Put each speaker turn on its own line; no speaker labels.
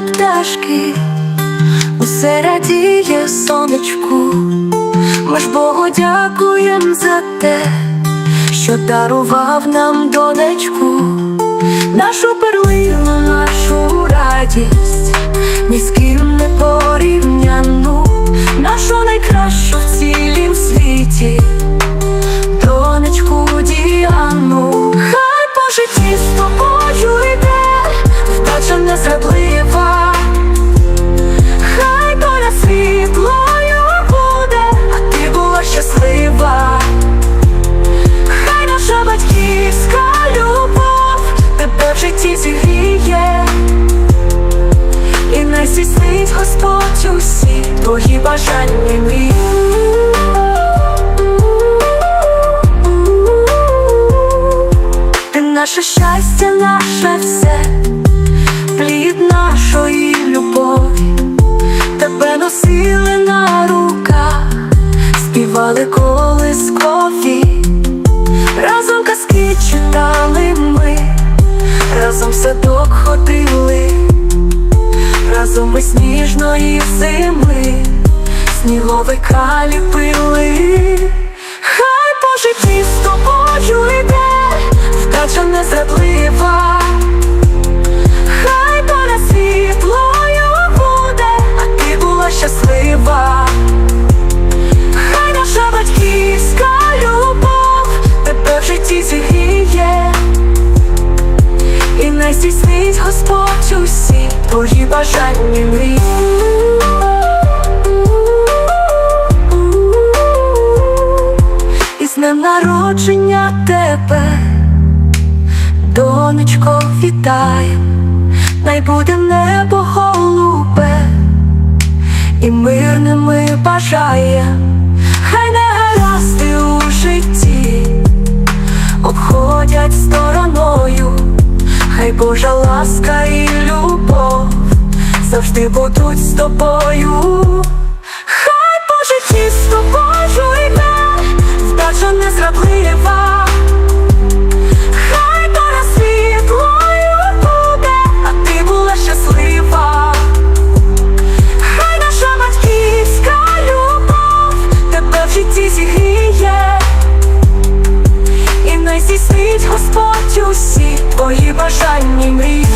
любові, усе радіє сонечку. Ми ж Богу дякуєм за те, що дарував нам донечку, нашу перлину, нашу радість, ні з ким не порівняну, здійснить Господь усі твої бажання мрії. Ти наше щастя, наше все, плід нашої любові, тебе носили на руках, співали колискові, разом ми сніжної зими, сніговика ліпили. Хай по житті з тобою йде, вдача незрадлива. Хай доля світлою буде, а ти була щаслива. Народження тебе, донечко, вітаєм, най буде небо голубе, і мирним ми бажаєм, хай не гаразди у житті, обходять стороною, хай Божа ласка і любов завжди будуть з тобою. Господь усі твої бажання мрії.